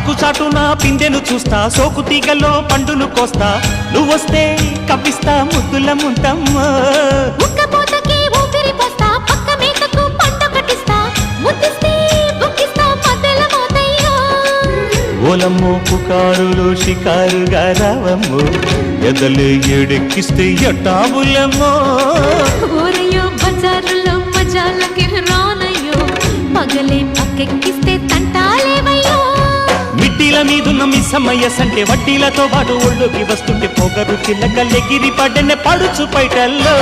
ఆకు చాటున పిందెను చూస్తా సోకు తీగలో పండును కోస్తా. నువ్వొస్తే కప్పిస్తా ముద్దుల మోతయ్యో. ఓలమ్మో పుకారులు షికారుగా రావమ్మో. ఎదలు ఎడెక్కిస్తే ఎట్టాబులమ్మో ఊరయ్యో బజారులో మజాలకి రానయ్యో. పగలే పక్కెక్కిస్తే మిట్టిల మీదున్న మిస్సమ్మయ్య సంటే వడ్డీలతో పాటు ఒళ్ళోకి వస్తుంటే పొగరు చిల్లకల్లెగిరి పడ్డనే పడుచు పైటల్లో.